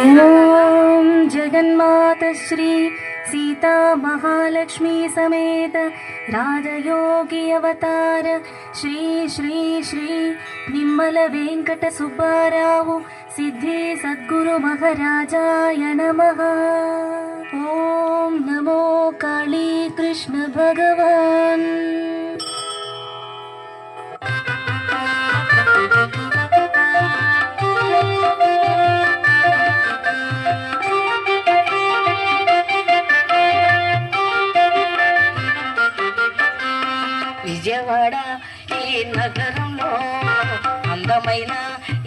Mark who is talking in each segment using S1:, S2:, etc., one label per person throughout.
S1: ॐ जगन्मात श्री सीता महालक्ष्मी समेत राजयोगी अवतार। श्री श्री श्री निम्मल वेङ्कट सुब्बाराव सिद्धि सद्गुरु महाराजाय नमः। ॐ नमो काली कृष्ण भगवान्
S2: విజయవాడ ఈ నగరంలో అందమైన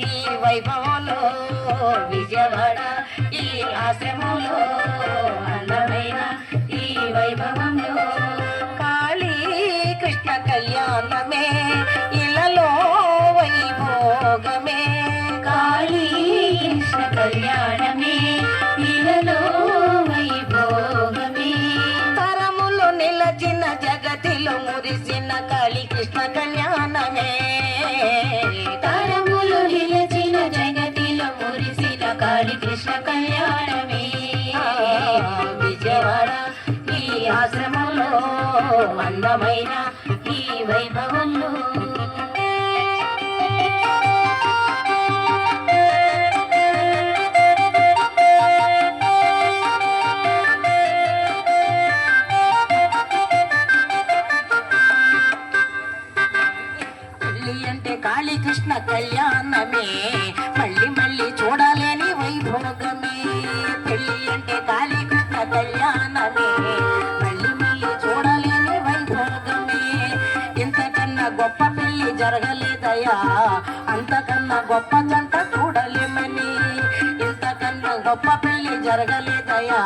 S2: ఈ వైభవంలో విజయవాడ ఈ ఆశ్రమంలో. అందమైన ఈ వైభవంలో అంటే కాళీకృష్ణ కళ్యాణమే. జరగలేదయ్యా. అంతకన్నా గొప్ప జంట చూడలేమని. ఇంతకన్నా గొప్ప పెళ్ళి జరగలేదయ్యా.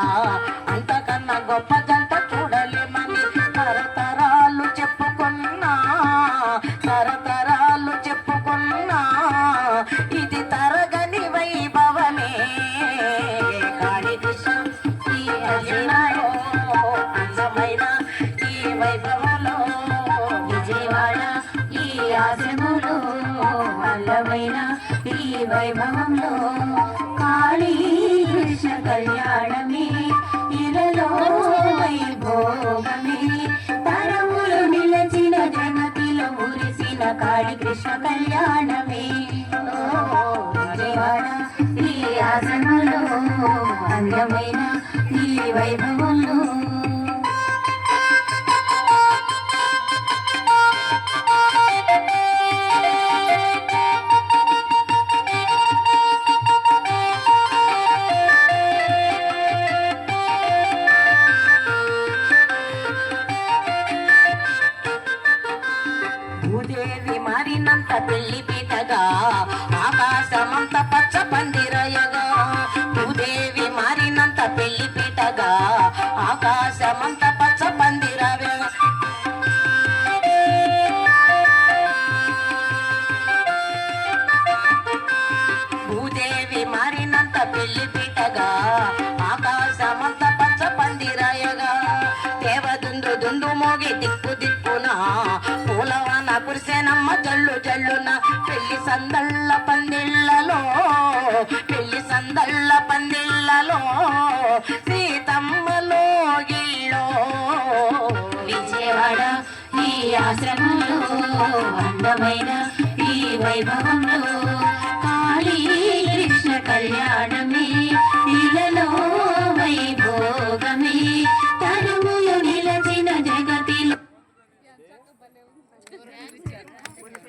S2: అంతకన్నా గొప్ప జంట చూడలేమని తరతరాలు చెప్పుకున్నా. తరతరాలు చెప్పుకున్నా. ఇది తరగని వైభవమే. కాళీకృష్ణ ఈ అందమైన ఈ వైభవం వైభవంలో కాళీ కృష్ణ కళ్యాణమే ఇలలో వైభోగమే. తరములు నిలచిన జగతిలో మురిసిన కాళీ కృష్ణ కళ్యాణమే. ఓ విజయవాడ ఈ ఆసనలో అందమైన ఈ వైభవం భూదేవి మారినంత పెళ్ళి పీటగా ఆకాశమంత పచ్చ పందిరయగా కురిసేనమ్మ జల్లు జల్లున. పెళ్ళి సందళ్ళ పందిళ్ళలో పెళ్ళి సందళ్ళ పందిళ్ళలో సీతమ్మలో గిళ్ళో విజయవాడ ఈ ఆశ్రమంలో అందమైన ఈ వైభవంలో కాళీ కృష్ణ కళ్యాణమే.